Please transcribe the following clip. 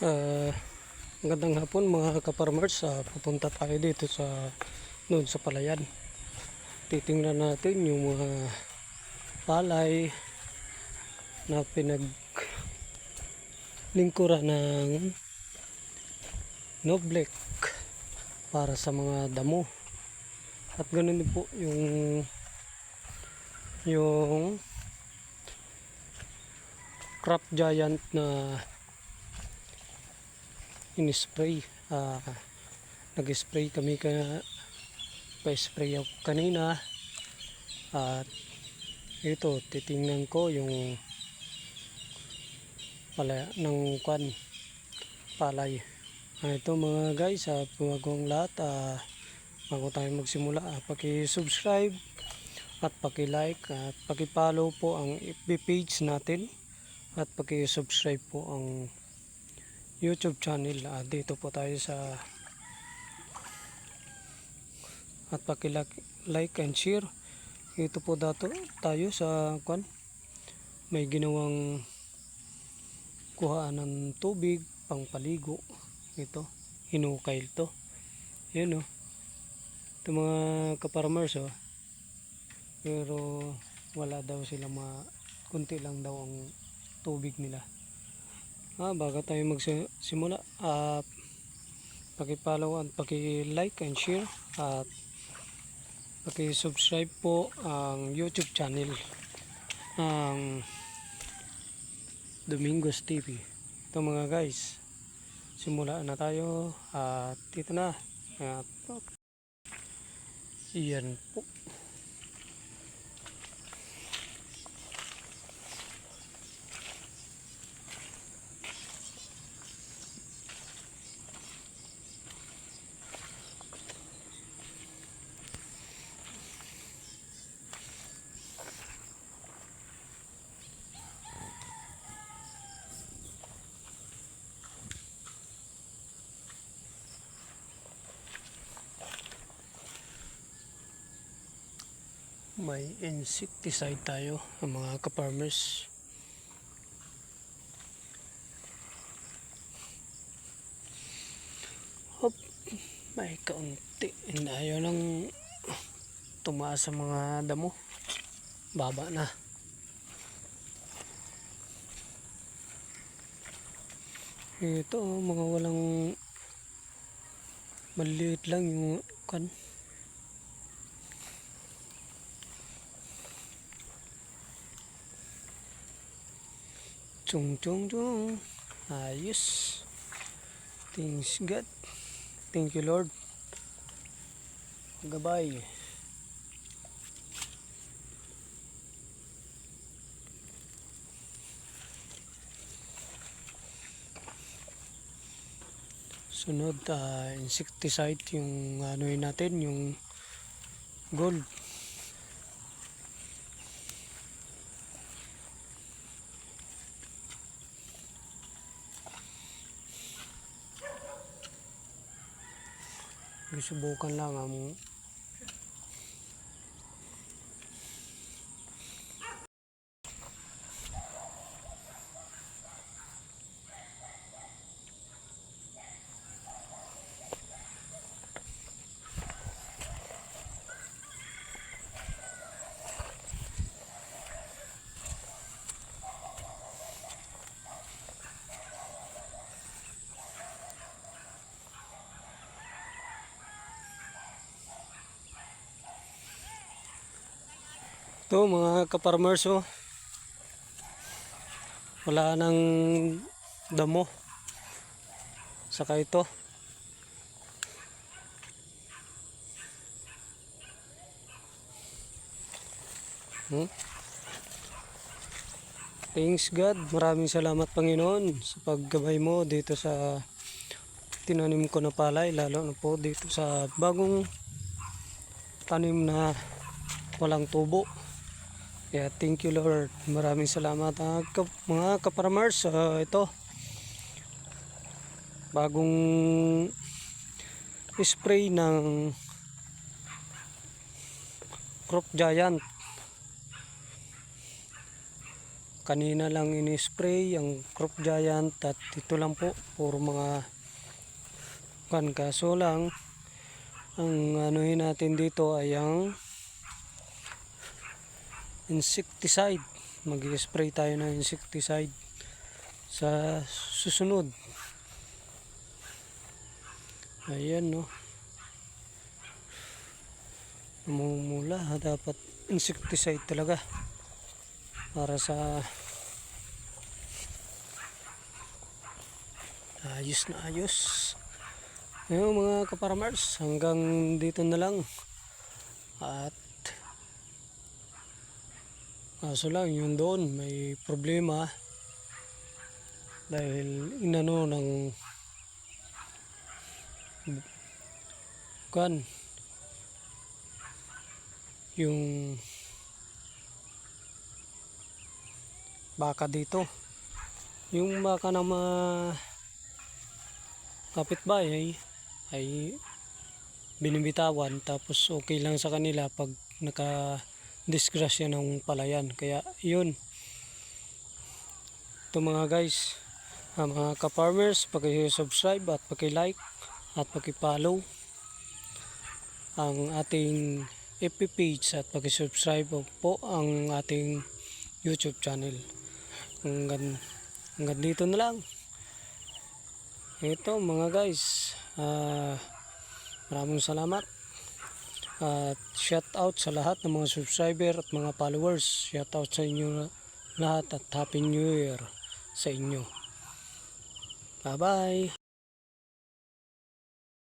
Uh, magandang hapon mga kaparmers. Uh, pupunta tayo dito sa noon sa palayan. Titingnan natin yung mga palay na pinag lingkuran ng Noblek para sa mga damo. At ganun din po yung yung crop giant na in-spray. Ah, nag-spray kami ka pa-spray ako kanina. At ito, titingnan ko yung pala ng kwan palay. Ah, ito mga guys, sa pumagong lahat, ah, bago tayo magsimula, ah, paki-subscribe at paki-like at paki-follow po ang FB page natin at paki-subscribe po ang YouTube channel. Ah, dito po tayo sa at paki-like like and share. Ito po dato tayo sa kwan may ginawang kuhaan ng tubig pangpaligo. Ito hinukay to. Yun oh. Ito mga kaparmers oh. Pero wala daw sila ma kunti lang daw ang tubig nila ah bago tayo magsimula at paki-follow at paki-like and share at paki-subscribe po ang YouTube channel ang Domingos TV ito mga guys simula na tayo at dito na. At iyan po may insecticide tayo ang mga ka-farmers. Hop may kaunti. Hindi ayaw lang tumaas sa mga damo. Baba na. Ito mga walang maliit lang yung kan Chung chung chung. Ayos. Things good. Thank you Lord. Gabay. Sunod, ah, insecticide yung ano yun natin, yung gold. Subukan lang ang Ito mga kaparmers oh. Wala nang damo. Saka ito. Hmm? Thanks God. Maraming salamat Panginoon sa paggabay mo dito sa tinanim ko na palay. Lalo na po dito sa bagong tanim na walang tubo. Kaya thank you Lord. Maraming salamat ah, kap- mga kaparamers. Ah, ito. Bagong spray ng crop giant. kanina lang ini-spray ang crop giant at ito lang po puro mga kan kaso lang ang anuhin natin dito ay ang insecticide. Mag-spray tayo ng insecticide sa susunod. Ayan no? Namumula. Dapat insecticide talaga para sa ayos na ayos. Ngayon mga kaparamars hanggang dito na lang. At kaso lang yun doon may problema. Dahil inano ng kan yung baka dito. Yung baka na mga kapitbahay ay binibitawan tapos okay lang sa kanila pag naka disgrasya ng palayan. Kaya yun. Ito mga guys ah, mga ka-farmers paki-subscribe at paki-like at paki-follow ang ating FB page at paki-subscribe po ang ating YouTube channel. Hanggang, hanggang dito na lang. Ito mga guys ah, maraming salamat at shout out sa lahat ng mga subscriber at mga followers. Shout out sa inyo lahat at happy new year sa inyo. Bye bye